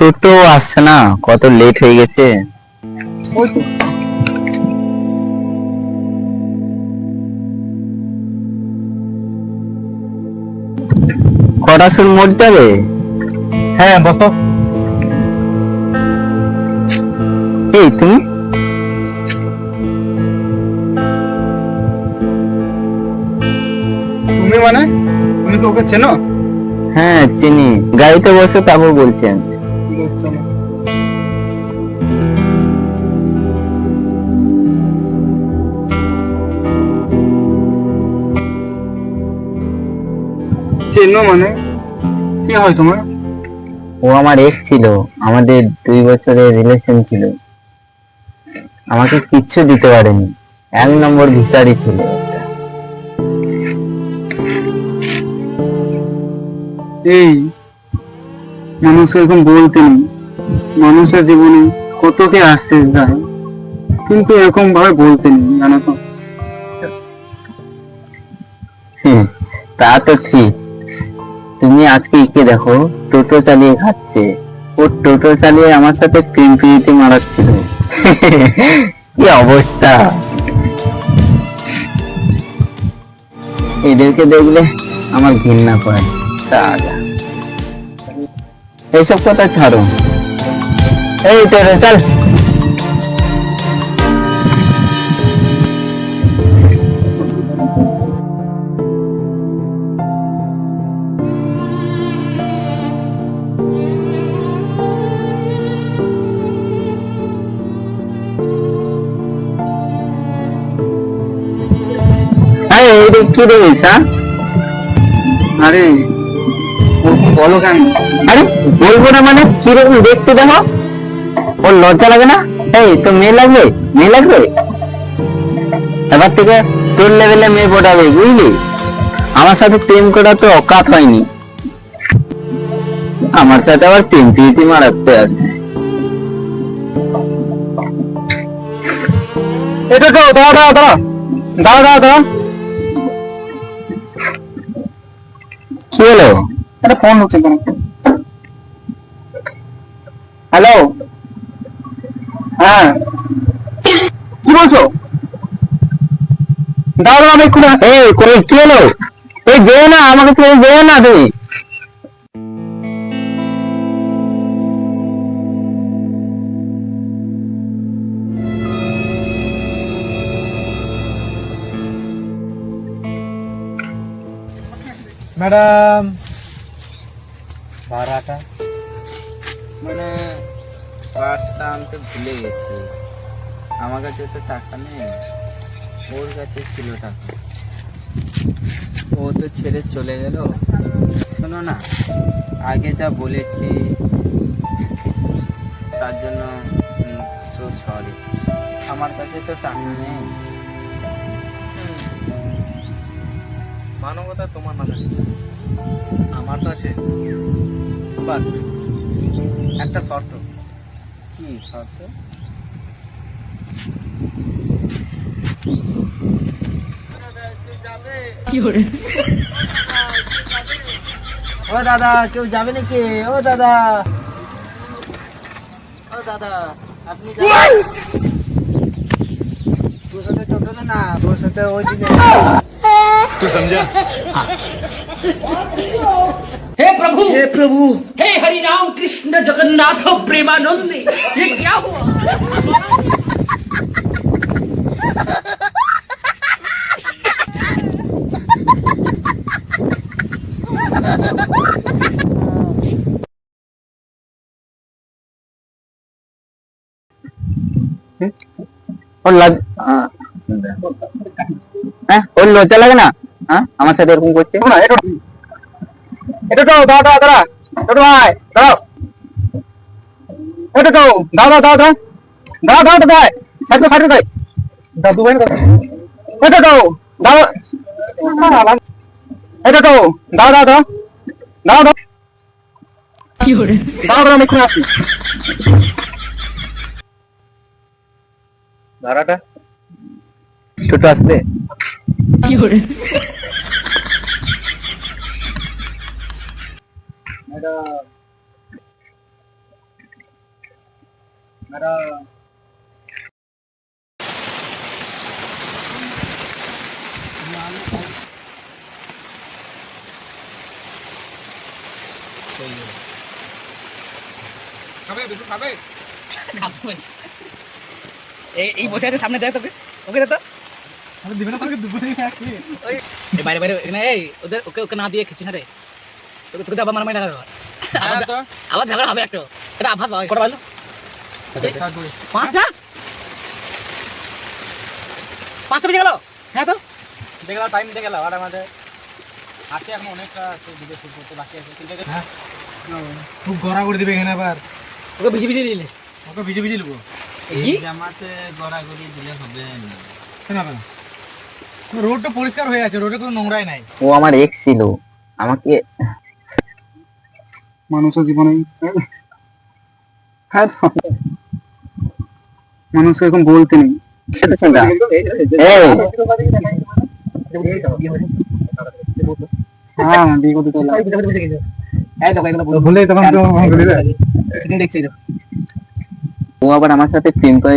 টোটো আসছে না কত লেট হয়ে গেছে। ওই তো কটাসুর মোড় যাবে হ্যাঁ বসো। এই তুমি? তুমি মানে? তুমি তো ওকে চেনো? হ্যাঁ চিনি। গাড়িতে বসে তারপর বলছেন। চেনো চেনো মানে কি হয় তোমার? ও আমার এক্স ছিল আমাদের দুই বছরের রিলেশন ছিল। আমাকে কিচ্ছু দিতে পারেনি এক নম্বর ভিখারি ছিল। এই মানুষ এরকম বলতে নেই। মানুষের জীবনে কত কে আসছে যায় কিন্তু এরকম ভাবে বলতে নেই, জানো তো। তা তো ঠিক। তুমি আজকে একে দেখো, টোটো চালিয়ে খাচ্ছে। ও টোটো চালিয়ে আমার সাথে প্রেম প্রীতি মারাচ্ছিল। কি অবস্থা? এদেরকে দেখলে আমার ঘৃণা করে। সালা। এইসব কথা ছাড়ো। এই টোটো চল। আরে কি দেখেছ আরে ওরকম বলো কেন? আরে বলব না মানে? কীরকম দেখতে দেখো? ওর লজ্জা লাগে না? এই তো মেয়ে লাগবে? মেয়ে লাগবে? এবার থেকে তোর লেভেলে মেয়ে পটাবে বুঝলি? আমার সাথে প্রেম করা তো অকাত হয়নি। আমার সাথে আবার প্রেম প্রীতি মারাতে আছে। এটা তো দাঁড়া দাঁড়া দাঁড়া। দাঁড়া দাঁড়া দাঁড়া। কি হলো? একটা ফোন হচ্ছে কেন হ্যালো হ্যাঁ। কি বলছো? এই, কই, কি হলো? এই না, আমাকে যেও না তুমি। ম্যাডাম ভাড়াটা মানে পার্সটা আনতে ভুলে গেছি। আমার কাছে তো টাকা নেই ওর কাছে ছিল টাকা। ও তো ছেড়ে চলে গেল। শোনো না আগে যা বলেছি তার জন্য সো সরি আমার কাছে তো টাকা নেই। মানবতা তোমার না আমার তো আছে। বাট একটা শর্ত। কি শর্ত? ও দাদা কেউ যাবে নাকি? ও দাদা। ও দাদা আপনি যাবেন? তোর সাথে না তোর সাথে ওইদিকে हे प्रभु! हे प्रभु! हे हरि राम कृष्ण जगन्नाथ प्रेमानंद ये क्या हुआ? हाँ। और लग आ, और लोचा लगना হ্যাঁ? আমার সাথে এরকম করছে? না এটা এটা তো দাঁড়া দাঁড়া দাঁড়া টোটো ভাই দাঁড়াও এটা তো দাঁড়া দাঁড়া দাঁড়া দাঁড়া দাঁড়া দাঁড়া ভাই সাইড সাইড ভাই দাদু ভাই এটা তো দাঁড়া এটা তো দাঁড়া দাঁড়া দাঁড়া দাঁড়া দাঁড়া দাঁড়া দাঁড়া আমি এক্ষুনি আসছি। ভাড়াটা ছোট আসবে খাব বলছে। এই এই বসে আছে সামনে দেখ তোকে। ওকে দেখ তো ওই এই বাইরে বাইরে এখানে এই ওদের ওকে ওকে না দিয়ে খেছিস না রে? তোকে তোকে তো আবার মারামারি লাগাবে। আবার। ঝগড়া হবে একটু। এটা আভাস পাওয়া কটা পাইলো পাঁচটা পাঁচটা? বেজে গেল? হ্যাঁ তো। দেখলাম টাইম দেখে গেলাম আর আমাদের আছে এখন অনেকটা আছে ভিডিও শুট করতে বাকি আছে কিন্তু হ্যাঁ। খুব গড়া করে দিবে এখানে আবার। ওকে ভিজে ভিজে দিলে। ওকে ভিজে ভিজে নেব? জামাতে গড়াগড়ি দিলে হবে না। শোনা পরিষ্কার হয়ে আছে রোডে কোনো নোংরাই নাই। ও আমার এক্স ছিল। আমাকে মানুষের জীবনে হ্যাঁ এরকম বলতে নেই। হ্যাঁ বিয়ে করতে চলে ভুলে তখন দেখছি। ও আবার আমার সাথে প্রেম করে